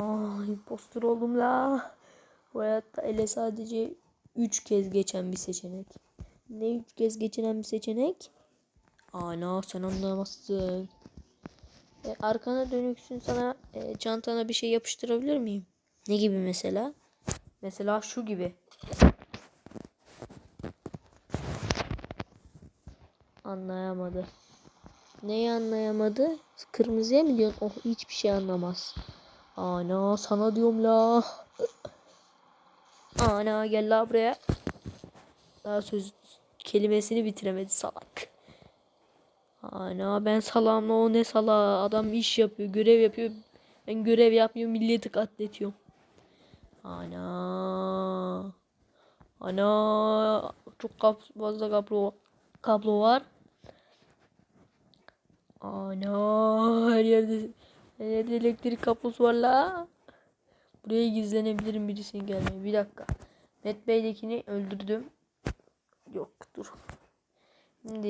Ah impostor oldum la. Bu hayatta ele sadece 3 kez geçen bir seçenek. Ne 3 kez geçen bir seçenek? Ana sen anlamazsın. E, arkana dönüksün sana e, çantana bir şey yapıştırabilir miyim? Ne gibi mesela? Mesela şu gibi. Anlayamadı. Neyi anlayamadı? Kırmızıya mı diyorsun? Oh hiçbir şey anlamaz. Ana sana diyorum la. Ana gel la buraya. Daha söz kelimesini bitiremedi salak. Ana ben salamla o ne sala adam iş yapıyor görev yapıyor ben görev yapmıyorum milleti katletiyorum. Ana ana çok kap fazla kablo kablo var. Ana her yerde her yerde elektrik kablosu var la. Buraya gizlenebilirim birisinin gelmeye. Bir dakika. Met Bey'dekini öldürdüm. Yok dur. Şimdi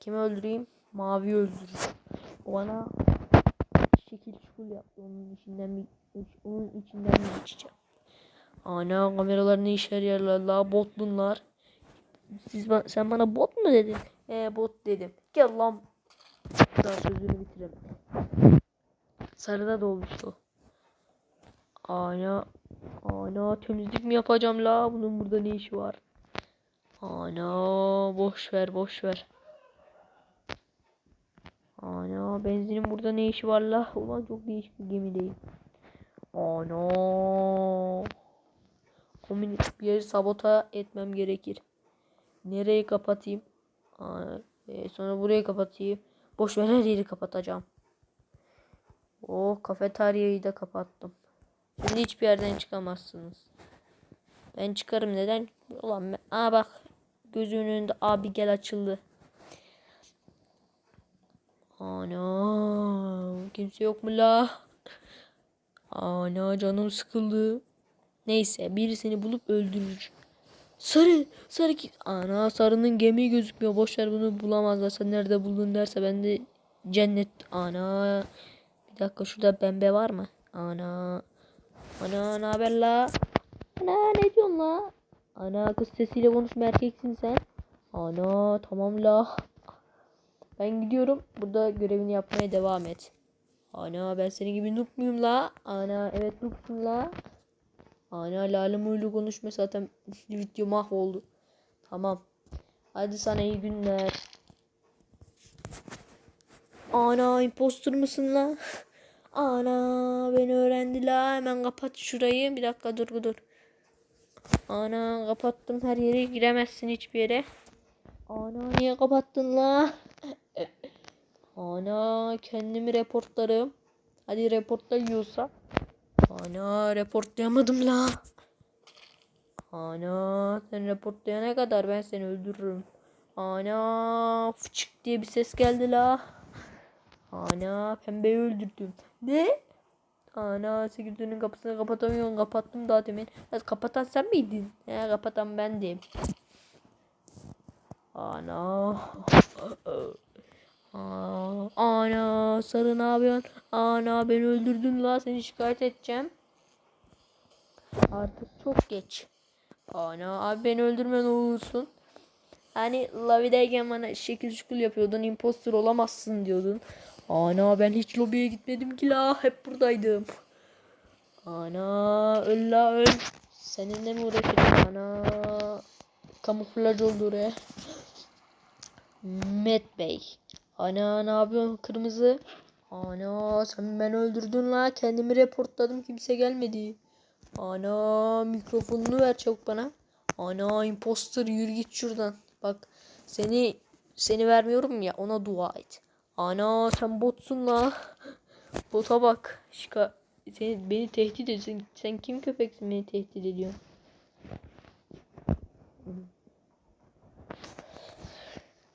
kimi öldüreyim? Mavi öldürürüm. O bana şekil şukul yaptı. Onun içinden bir onun içinden bir geçeceğim. Ana kameralar ne işe yararlar la botlunlar. Siz ba- sen bana bot mu dedin? E bot dedim. Gel lan. Daha sözünü bitiremedim. Sarıda dolmuştu. Ana ana temizlik mi yapacağım la? Bunun burada ne işi var? Ana boş ver boş ver. Ana benzinin burada ne işi var la? Ulan çok değişik bir gemideyim. Ana. Komünist bir yeri sabota etmem gerekir. Nereye kapatayım? Aa, e, sonra burayı kapatayım. Boş ver her yeri kapatacağım. O kafeteryayı da kapattım. Şimdi hiçbir yerden çıkamazsınız. Ben çıkarım neden? Ulan ben... Aa bak gözünün önünde abi gel açıldı. Ana kimse yok mu la? Ana canım sıkıldı. Neyse birisini bulup öldürür. Sarı, sarı ki ana sarının gemi gözükmüyor. Boşver bunu bulamazlar. Sen nerede buldun derse ben de cennet ana. Bir dakika şurada pembe var mı? Ana. Ana ne haber la? Ana ne diyorsun la? Ana kız sesiyle konuşma erkeksin sen. Ana tamam la. Ben gidiyorum. Burada görevini yapmaya devam et. Ana ben senin gibi noob muyum la? Ana evet noobsun la. Ana lalım uylu konuşma zaten video mahvoldu. Tamam. Hadi sana iyi günler. Ana impostor musun la? Ana beni öğrendi la. Hemen kapat şurayı. Bir dakika dur dur. Ana kapattım her yere giremezsin hiçbir yere. Ana niye kapattın la? Ana kendimi reportlarım. Hadi reportla yiyorsa. Ana reportlayamadım la. Ana sen reportlayana kadar ben seni öldürürüm. Ana fıçık diye bir ses geldi la. Ana pembeyi öldürdüm. Ne? Ana sekizinin kapısını kapatamıyorum. Kapattım daha demin. Ya, kapatan sen miydin? He kapatan bendim. Ana. Ana sarı ne yapıyorsun? Ana beni öldürdün la seni şikayet edeceğim. Artık çok geç. Ana abi beni öldürme ne olursun. Hani Lavi'deyken bana şekil şukul yapıyordun. Imposter olamazsın diyordun. Ana ben hiç lobiye gitmedim ki la. Hep buradaydım. Ana öl la öl. Seninle mi uğraşacağım ana? Kamuflaj oldu oraya. Met Bey. Ana ne yapıyorsun kırmızı? Ana sen beni öldürdün la. Kendimi reportladım kimse gelmedi. Ana mikrofonunu ver çabuk bana. Ana imposter yürü git şuradan. Bak seni seni vermiyorum ya ona dua et. Ana sen botsun la. Bota bak. Şika seni, beni tehdit ediyorsun. Sen kim köpeksin beni tehdit ediyorsun?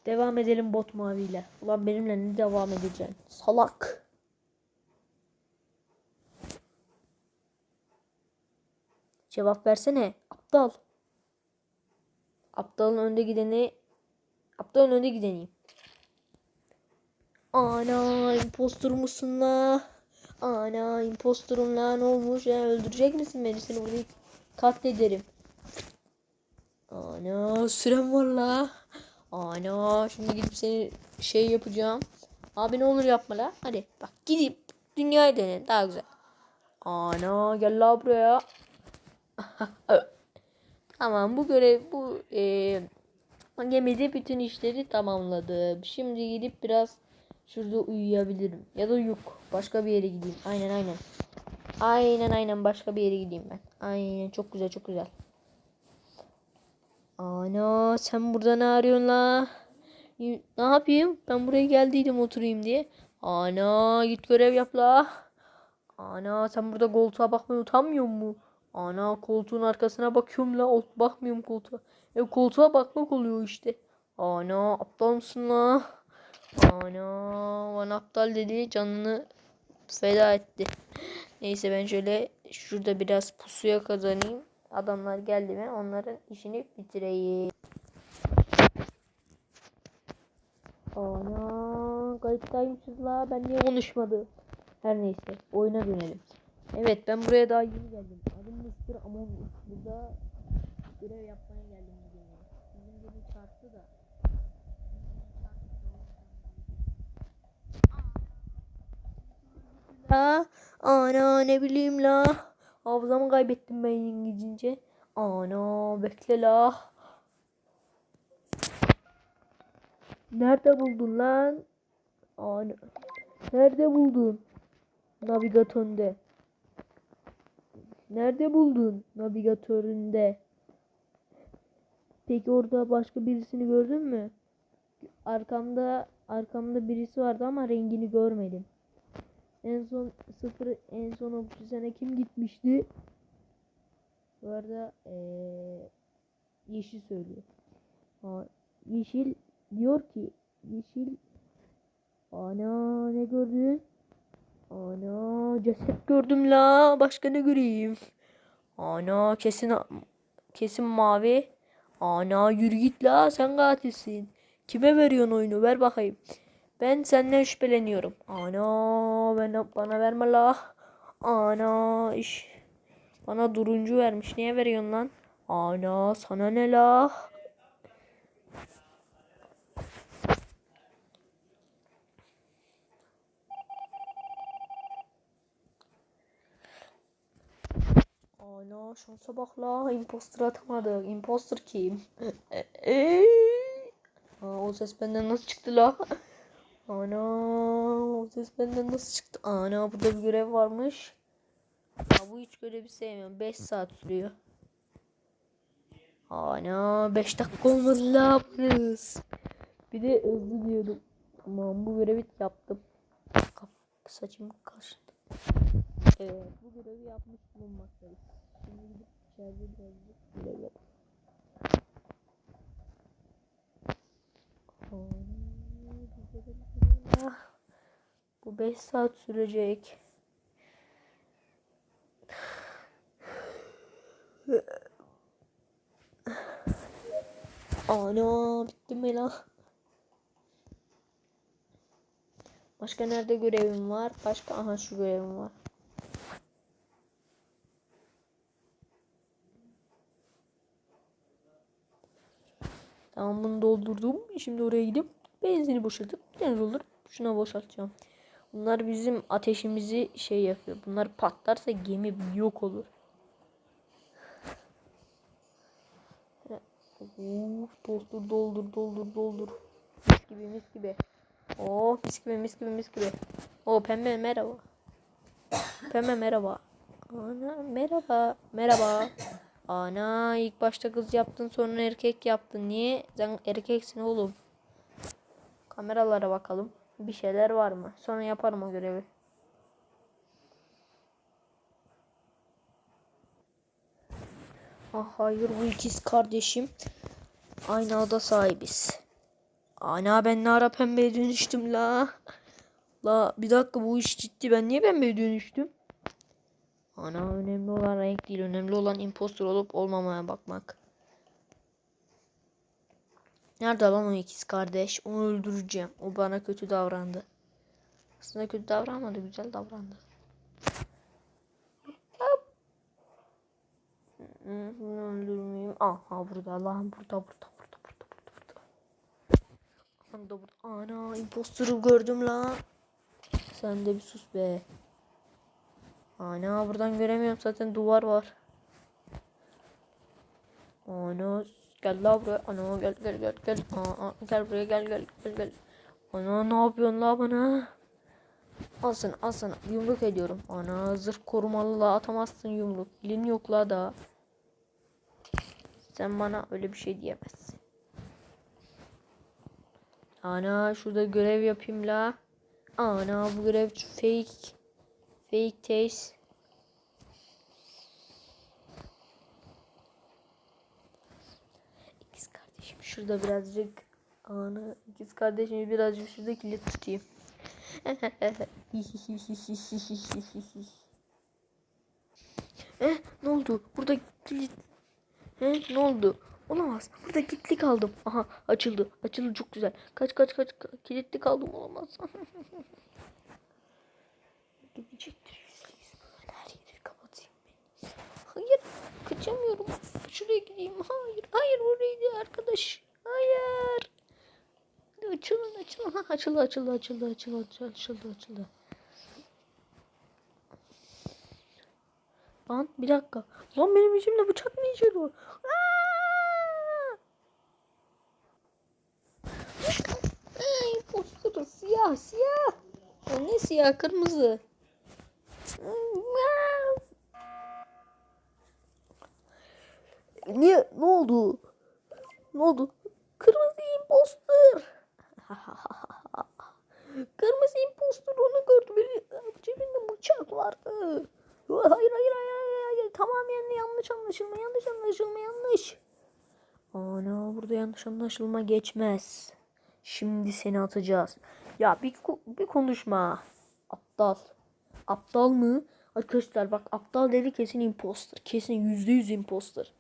Devam edelim bot maviyle. Ulan benimle ne devam edeceksin? Salak. Cevap versene. Aptal. Aptalın önde gideni Aptalın önde gideniyim. Ana impostor musun la? Ana impostorum lan olmuş ya öldürecek misin beni seni burada katlederim. Ana sürem var la. Ana şimdi gidip seni şey yapacağım. Abi ne olur yapma la. Hadi bak gidip dünyayı dene daha güzel. Ana gel la buraya. tamam bu görev bu e, gemide bütün işleri tamamladım. Şimdi gidip biraz şurada uyuyabilirim. Ya da yok. Başka bir yere gideyim. Aynen aynen. Aynen aynen başka bir yere gideyim ben. Aynen çok güzel çok güzel. Ana sen burada ne arıyorsun la? Ne yapayım? Ben buraya geldiydim oturayım diye. Ana git görev yap la. Ana sen burada koltuğa bakmaya utanmıyor mu? Ana koltuğun arkasına bakıyorum la. Bakmıyorum koltuğa. E koltuğa bakmak oluyor işte. Ana aptal mısın la? Ana bana aptal dedi canını feda etti. Neyse ben şöyle şurada biraz pusuya kazanayım. Adamlar geldi mi onların işini bitireyim. Ana kayıttaymışız la ben niye konuşmadım? Her neyse oyuna dönelim. Evet ben buraya daha yeni geldim. Adım Mr. Among. Burada görev yapmaya geldim bugün. ya. Bizim gibi çarptı da. La ana ne bileyim la. Hafızamı kaybettim ben İngilizce. Ana bekle la. Nerede buldun lan? Ana. Nerede buldun? Navigatöründe. Nerede buldun? Navigatöründe. Peki orada başka birisini gördün mü? Arkamda arkamda birisi vardı ama rengini görmedim. En son sıfır en son o sene kim gitmişti? Bu arada eee Yeşil söylüyor. Ha, yeşil diyor ki Yeşil Ana ne gördün? Ana ceset gördüm la. Başka ne göreyim? Ana kesin kesin mavi. Ana yürü git la sen katilsin. Kime veriyorsun oyunu? Ver bakayım. Ben senden şüpheleniyorum. Ana ben bana verme la. Ana iş. Bana duruncu vermiş. Niye veriyorsun lan? Ana sana ne la? Ana şansa bak la. Imposter atamadık. Imposter kim? Aa, o ses benden nasıl çıktı la? Ana o ses benden nasıl çıktı? Ana burada bir görev varmış. Ya bu hiç görevi sevmiyorum. 5 saat sürüyor. Ana 5 dakika olmadı la yaparız. Bir de hızlı diyordum. Tamam bu görevi yaptım. Kaf saçım kaşındı. Evet bu görevi yapmış bulunmaktayız. Şimdi gidip içeride birazcık görev yapalım. Ana, güzel güzel. Ah, Bu 5 saat sürecek. Ana bitti mi lan? Başka nerede görevim var? Başka aha şu görevim var. Tamam bunu doldurdum. Şimdi oraya gidip benzini boşaltıp deniz olur. Şuna boşaltacağım. Bunlar bizim ateşimizi şey yapıyor. Bunlar patlarsa gemi yok olur. Uf, doldur doldur doldur doldur. Mis gibi mis gibi. Oh mis gibi mis gibi mis gibi. Oh pembe merhaba. Pembe merhaba. Ana merhaba. Merhaba. Ana ilk başta kız yaptın sonra erkek yaptın. Niye? Sen erkeksin oğlum. Kameralara bakalım. Bir şeyler var mı? Sonra yaparım o görevi. Ah hayır bu ikiz kardeşim. Aynı ada sahibiz. Ana ben ne ara pembeye dönüştüm la. La bir dakika bu iş ciddi. Ben niye pembeye dönüştüm? Ana önemli olan renk değil. Önemli olan impostor olup olmamaya bakmak. Nerede lan o ikiz kardeş? Onu öldüreceğim. O bana kötü davrandı. Aslında kötü davranmadı. Güzel davrandı. Bunu öldürmeyeyim. Aha burada lan burada burada burada burada burada burada. Lan burada. Ana imposter'ı gördüm lan. Sen de bir sus be. Ana buradan göremiyorum zaten duvar var. Ana gel la buraya. Ana gel gel gel gel. Aa, gel buraya gel gel gel gel. Ana ne yapıyorsun la bana? Al sana al sana yumruk ediyorum. Ana zırh korumalı la atamazsın yumruk. Elin yok la da. Sen bana öyle bir şey diyemezsin. Ana şurada görev yapayım la. Ana bu görev fake. Fake taste. İkiz kardeşim şurada birazcık ana ikiz kardeşimi birazcık şurada kilit tutayım. eh, ne oldu? Burada kilit. He, ne oldu? Olamaz. Burada kilitli kaldım. Aha açıldı. Açıldı çok güzel. Kaç kaç kaç. ka- Kilitli kaldım olamaz. Gidecektir her yeri kapatayım. Hayır. Kaçamıyorum. Şuraya gideyim. Hayır. Hayır oraydı arkadaş. Hayır. Açılın açılın. Ha, açıldı açıldı açıldı açıldı açıldı açıldı açıldı. Lan bir dakika. Lan benim içimde bıçak yarıyor? Aa! Ay posturu siyah siyah. Ya ne siyah kırmızı. Niye? Ne oldu? Ne oldu? Kırmızı imposter. Kırmızı imposter onu gördü. Beni, cebinde bıçak vardı. Hayır hayır hayır hayır. hayır. Tamamen yanlış anlaşılma. Yanlış anlaşılma yanlış. Ana burada yanlış anlaşılma geçmez. Şimdi seni atacağız. Ya bir, bir konuşma. Aptal. Aptal mı? Arkadaşlar bak aptal dedi kesin imposter. Kesin yüzde yüz imposter.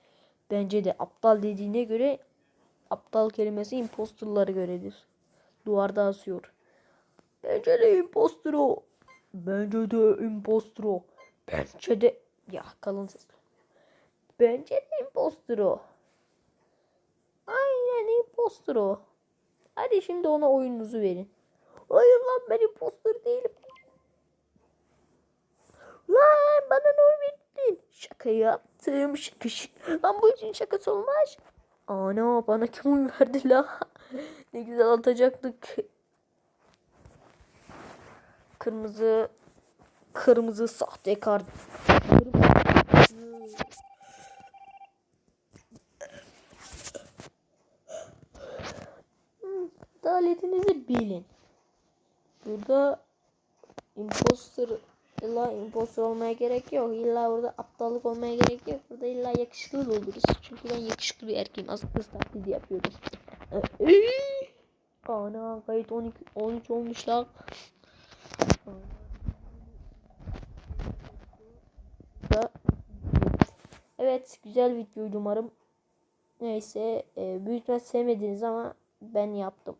Bence de aptal dediğine göre aptal kelimesi imposterlara göredir. Duvarda asıyor. Bence de imposter o. Bence de imposter o. Bence de ya kalın ses. Bence de imposter o. Aynen imposter o. Hadi şimdi ona oyununuzu verin. Hayır lan ben imposter değilim. Lan bana ne verdin? Şaka yaptım. Şaka şaka. Lan bu için şakası olmaz. Ana bana kim oy verdi la? ne güzel atacaktık. Kırmızı kırmızı sahtekar. Kırmızı. Hmm, Adaletinizi bilin. Burada imposter illa imposter olmaya gerek yok. İlla burada aptallık olmaya gerek yok. Burada illa yakışıklı oluruz. Çünkü ben yakışıklı bir erkeğim. Az kız taklidi yapıyorum. Ana kayıt 12 13 olmuş lan. Evet güzel videoydu umarım. Neyse e, büyük ihtimal sevmediniz ama ben yaptım.